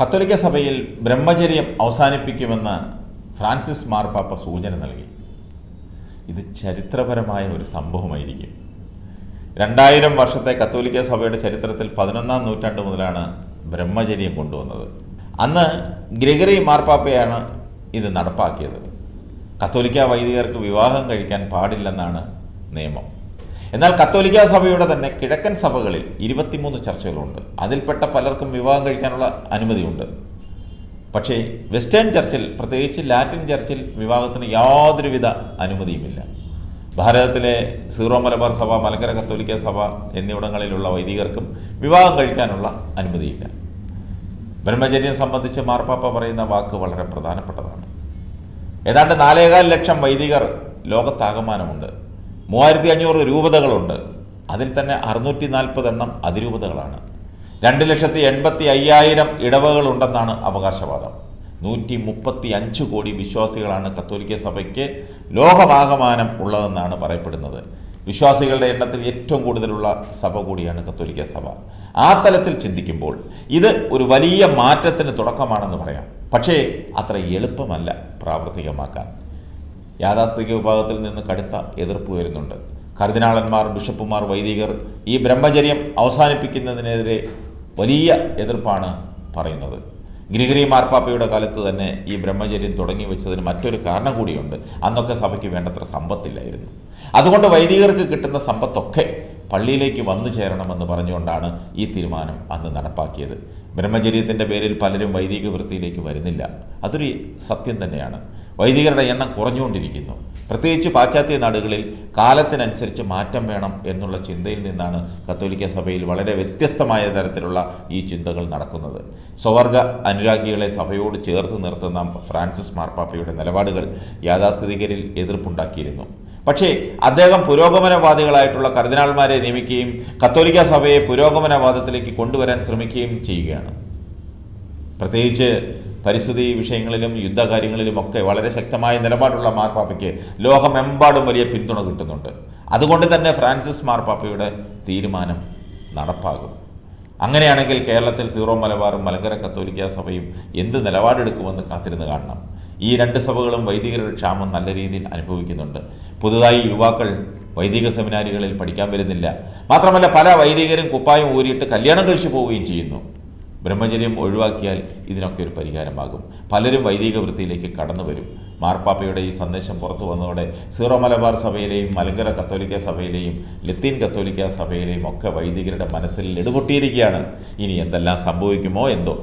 കത്തോലിക്ക സഭയിൽ ബ്രഹ്മചര്യം അവസാനിപ്പിക്കുമെന്ന് ഫ്രാൻസിസ് മാർപ്പാപ്പ സൂചന നൽകി. ഇത് ചരിത്രപരമായ ഒരു സംഭവമായിരിക്കും. രണ്ടായിരം വർഷത്തെ കത്തോലിക്ക സഭയുടെ ചരിത്രത്തിൽ പതിനൊന്നാം നൂറ്റാണ്ട് മുതലാണ് ബ്രഹ്മചര്യം കൊണ്ടുവന്നത്. അന്ന് ഗ്രിഗറി മാർപ്പാപ്പയാണ് ഇത് നടപ്പാക്കിയത്. കത്തോലിക്ക വൈദികർക്ക് വിവാഹം കഴിക്കാൻ പാടില്ലെന്നാണ് നിയമം. എന്നാൽ കത്തോലിക്ക സഭയുടെ തന്നെ കിഴക്കൻ സഭകളിൽ ഇരുപത്തിമൂന്ന് ചർച്ചകളുണ്ട്. അതിൽപ്പെട്ട പലർക്കും വിവാഹം കഴിക്കാനുള്ള അനുമതിയുണ്ട്. പക്ഷേ വെസ്റ്റേൺ ചർച്ചിൽ പ്രത്യേകിച്ച് ലാറ്റിൻ ചർച്ചിൽ വിവാഹത്തിന് യാതൊരുവിധ അനുമതിയുമില്ല. ഭാരതത്തിലെ സീറോ മലബാർ സഭ മലങ്കര കത്തോലിക്ക സഭ എന്നിവിടങ്ങളിലുള്ള വൈദികർക്കും വിവാഹം കഴിക്കാനുള്ള അനുമതിയില്ല. ബ്രഹ്മചര്യം സംബന്ധിച്ച് മാർപ്പാപ്പ പറയുന്ന വാക്ക് വളരെ പ്രധാനപ്പെട്ടതാണ്. ഏതാണ്ട് നാലേകാൽ ലക്ഷം വൈദികർ ലോകത്താകമാനമുണ്ട്. മൂവായിരത്തി അഞ്ഞൂറ് രൂപതകളുണ്ട്. അതിൽ തന്നെ അറുന്നൂറ്റി നാൽപ്പത് എണ്ണം അതിരൂപതകളാണ്. രണ്ട് ലക്ഷത്തി എൺപത്തി അയ്യായിരം ഇടവകളുണ്ടെന്നാണ് അവകാശവാദം. നൂറ്റി മുപ്പത്തി അഞ്ച് കോടി വിശ്വാസികളാണ് കത്തോലിക്ക സഭയ്ക്ക് ലോകമാകമാനം ഉള്ളതെന്നാണ് പറയപ്പെടുന്നത്. വിശ്വാസികളുടെ എണ്ണത്തിൽ ഏറ്റവും കൂടുതലുള്ള സഭ കൂടിയാണ് കത്തോലിക്ക സഭ. ആ തലത്തിൽ ചിന്തിക്കുമ്പോൾ ഇത് ഒരു വലിയ മാറ്റത്തിന് തുടക്കമാണെന്ന് പറയാം. പക്ഷേ അത്ര എളുപ്പമല്ല പ്രാവർത്തികമാക്കാൻ. യാഥാസ്ഥിക വിഭാഗത്തിൽ നിന്ന് കടുത്ത എതിർപ്പ് വരുന്നുണ്ട്. കർദിനാളന്മാർ ബിഷപ്പുമാർ വൈദികർ ഈ ബ്രഹ്മചര്യം അവസാനിപ്പിക്കുന്നതിനെതിരെ വലിയ എതിർപ്പാണ് പറയുന്നത്. ഗ്രിഗറി മാർപ്പാപ്പയുടെ കാലത്ത് തന്നെ ഈ ബ്രഹ്മചര്യം തുടങ്ങി വെച്ചതിന് മറ്റൊരു കാരണം കൂടിയുണ്ട്. അന്നൊക്കെ സഭയ്ക്ക് വേണ്ടത്ര സമ്പത്തില്ലായിരുന്നു. അതുകൊണ്ട് വൈദികർക്ക് കിട്ടുന്ന സമ്പത്തൊക്കെ പള്ളിയിലേക്ക് വന്നു ചേരണമെന്ന് പറഞ്ഞുകൊണ്ടാണ് ഈ തീരുമാനം അന്ന് നടപ്പാക്കിയത്. ബ്രഹ്മചര്യത്തിന്റെ പേരിൽ പലരും വൈദിക വൃത്തിയിലേക്ക് വരുന്നില്ല. അതൊരു സത്യം തന്നെയാണ്. വൈദികരുടെ എണ്ണം കുറഞ്ഞുകൊണ്ടിരിക്കുന്നു. പ്രത്യേകിച്ച് പാശ്ചാത്യ നാടുകളിൽ കാലത്തിനനുസരിച്ച് മാറ്റം വേണം എന്നുള്ള ചിന്തയിൽ നിന്നാണ് കത്തോലിക്ക സഭയിൽ വളരെ വ്യത്യസ്തമായ തരത്തിലുള്ള ഈ ചിന്തകൾ നടക്കുന്നത്. സ്വവർഗ അനുരാഗികളെ സഭയോട് ചേർത്ത് നിർത്തുന്ന ഫ്രാൻസിസ് മാർപ്പാപ്പയുടെ നിലപാടുകൾ യാഥാസ്ഥിതികരിൽ എതിർപ്പുണ്ടാക്കിയിരുന്നു. പക്ഷേ അദ്ദേഹം പുരോഗമനവാദികളായിട്ടുള്ള കർദിനാൾമാരെ നിയമിക്കുകയും കത്തോലിക്ക സഭയെ പുരോഗമനവാദത്തിലേക്ക് കൊണ്ടുവരാൻ ശ്രമിക്കുകയും ചെയ്യുകയാണ്. പ്രത്യേകിച്ച് പരിസ്ഥിതി വിഷയങ്ങളിലും യുദ്ധകാര്യങ്ങളിലുമൊക്കെ വളരെ ശക്തമായ നിലപാടുള്ള മാർപ്പാപ്പയ്ക്ക് ലോകമെമ്പാടും വലിയ പിന്തുണ കിട്ടുന്നുണ്ട്. അതുകൊണ്ട് തന്നെ ഫ്രാൻസിസ് മാർപ്പാപ്പയുടെ തീരുമാനം നടപ്പാകും. അങ്ങനെയാണെങ്കിൽ കേരളത്തിൽ സീറോ മലബാറും മലങ്കര കത്തോലിക്ക സഭയും എന്ത് നിലപാടെടുക്കുമെന്ന് കാത്തിരുന്ന് കാണണം. ഈ രണ്ട് സഭകളും വൈദികരുടെ ക്ഷാമം നല്ല രീതിയിൽ അനുഭവിക്കുന്നുണ്ട്. പുതുതായി യുവാക്കൾ വൈദിക സെമിനാരികളിൽ പഠിക്കാൻ വരുന്നില്ല. മാത്രമല്ല പല വൈദികരും കുപ്പായം ഊരിയിട്ട് കല്യാണം കഴിച്ചു പോവുകയും ചെയ്യുന്നു. ബ്രഹ്മചര്യം ഒഴിവാക്കിയാൽ ഇതിനൊക്കെ ഒരു പരിഹാരമാകും. പലരും വൈദിക വൃത്തിയിലേക്ക് കടന്നു വരും. മാർപ്പാപ്പയുടെ ഈ സന്ദേശം പുറത്തു വന്നതോടെ സീറോ മലബാർ സഭയിലെയും മലങ്കര കത്തോലിക്ക സഭയിലെയും ലത്തീൻ കത്തോലിക്ക സഭയിലെയും ഒക്കെ വൈദികരുടെ മനസ്സിൽ എടുപൊട്ടിയിരിക്കുകയാണ് ഇനി എന്തെല്ലാം സംഭവിക്കുമോ എന്തോ?